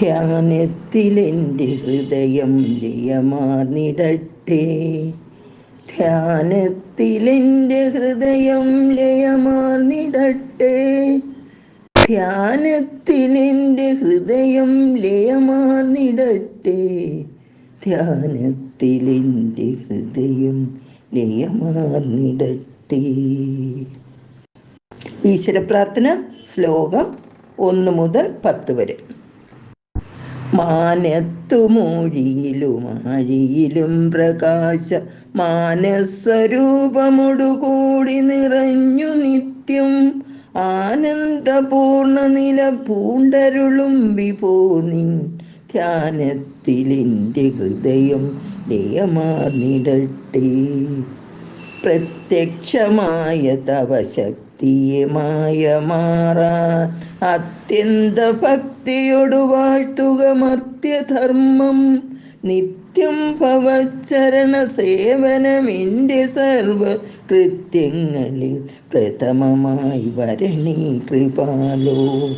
ധ്യാനത്തിലെന്റെ ഹൃദയം ലയമാർന്നിടട്ടെ. ധ്യാനത്തിലെന്റെ ഹൃദയം ലയമാർന്നിടട്ടെ. ധ്യാനത്തിലെന്റെ ഹൃദയം ലയമാർന്നിടട്ടെ. ധ്യാനത്തിലെന്റെ ഹൃദയം ലയമാർന്നിടട്ടെ. ഈശ്വര പ്രാർത്ഥന ശ്ലോകം ഒന്ന് മുതൽ പത്ത് വരെ. മാനത്തുമൂഴിയിലും ആഴിയിലും പ്രകാശ മാനസ്വരൂപമൊടുകൂടി നിറഞ്ഞു നിത്യം ആനന്ദപൂർണ നില പൂണ്ടരുളും നിൻ ധ്യാനത്തിലിന്റെ ഹൃദയം ലയമാർന്നിടട്ടെ പ്രത്യക്ഷമായ തവ ശക്തിയെ മായ മാറാൻ അത്യന്ത ഭക്തിയോടു വാഴ്ത്തുക മർത്യധർമ്മം. നിത്യം ഭവച്ചരണ സേവനം എന്റെ സർവ കൃത്യങ്ങളിൽ പ്രഥമമായി വരണി കൃപാലോ.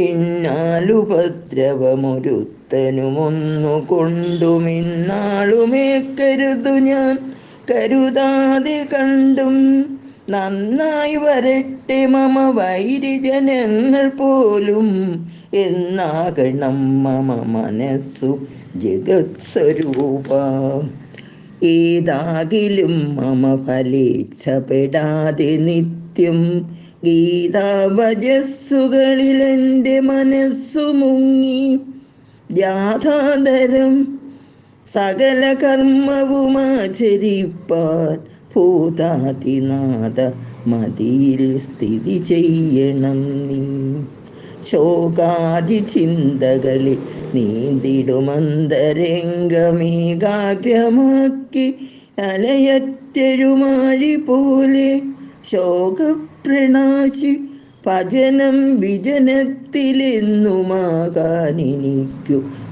ഇന്നാലുപദ്രവമൊരുത്തനുമൊന്നു കൊണ്ടുമിന്നാളുമേ കരുതു ഞാൻ. കരുതാതെ കണ്ടും നന്നായി വരട്ടെ മമ വൈരിജനങ്ങൾ പോലും. എന്നാകണം മമ മനസ്സു ജഗത് സ്വരൂപ ഏതാകിലും മമ ഫലിച്ചപ്പെടാതെ നിത്യം ഗീതാവജസ്സുകളിൽ എന്റെ മനസ്സു മുങ്ങി. ജാഥാതരം സകല കർമ്മവും ആചരിപ്പാൻ ഭൂതാതിനാഥ മതിയിൽ സ്ഥിതി ചെയ്യണം നീ. ശോകാതി ചിന്തകളിൽ നീന്തിടുമന്തരംഗമേകാഗ്രമാക്കി അലയറ്റരുമാഴി പോലെ ശോകപ്രണാശി ഭജനം വിജനത്തിലെന്നുമാകാൻ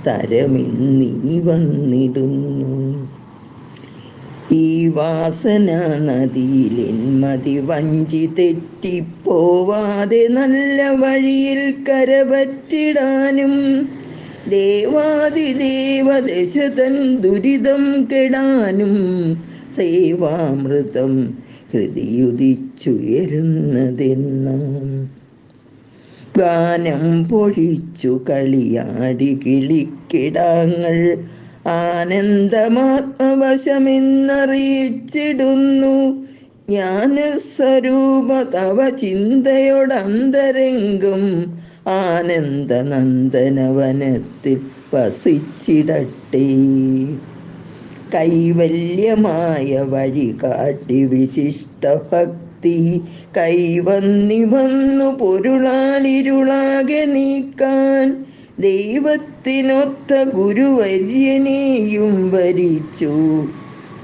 തരമെന്നിനി വന്നിടുന്നു. ഈ വാസന നദിയിലെന്മതി വഞ്ചി തെറ്റിപ്പോവാതെ നല്ല വഴിയിൽ കരപറ്റിടാനും ദേവാതിദേവദശതൻ ദുരിതം കെടാനും സേവാമൃതം ഹൃതിയുദിച്ചുയരുന്നതെന്നാം ഗാനം പൊഴിച്ചു കളിയാടി കിളിക്കിടാങ്ങൾ ആനന്ദമാത്മവശമെന്നറിയിച്ചിടുന്നു. ജ്ഞാനസ്വരൂപ തവ ചിന്തയോടന്തരംഗം ആനന്ദനന്ദനവനത്തിൽ വസിച്ചിടട്ടെ. കൈവല്യമായ വഴി കാട്ടി വിശിഷ്ട ഭക്തി കൈവന്നി വന്നു പൊരുളാലിരുളാകെ നീക്കാൻ ദൈവത്തിനൊത്ത ഗുരുവര്യനെയും വരിച്ചു.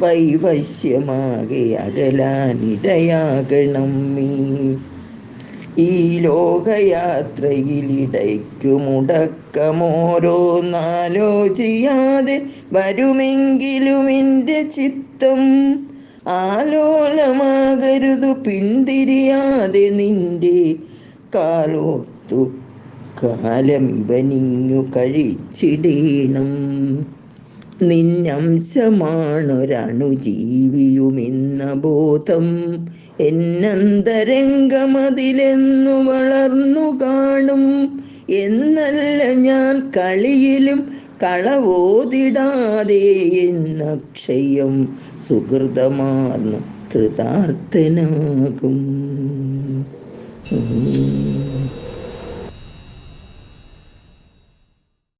വൈവശ്യമാകെ അകലാനിടയാകണം നീ. ഈ ലോകയാത്രയിലിടയ്ക്കു മുടക്കമോരോന്നാലോചിയാതെ വരുമെങ്കിലും എന്റെ ചിത്തം ആലോലമാകരുതു പിന്തിരിയാതെ നിന്റെ കാലോർത്തു കാലം ബനിഞ്ഞു കഴിച്ചിടീണം. നിന്നംശമാണൊരണുജീവിയുമെന്ന ബോധം എന്നന്തരംഗമതിലെന്നു വളർന്നു കാണും. എന്നല്ല ഞാൻ കളിയിലും കളവോതിടാതെ എന്നക്ഷയം സുഹൃതമാർന്നു കൃതാർത്ഥനാകും.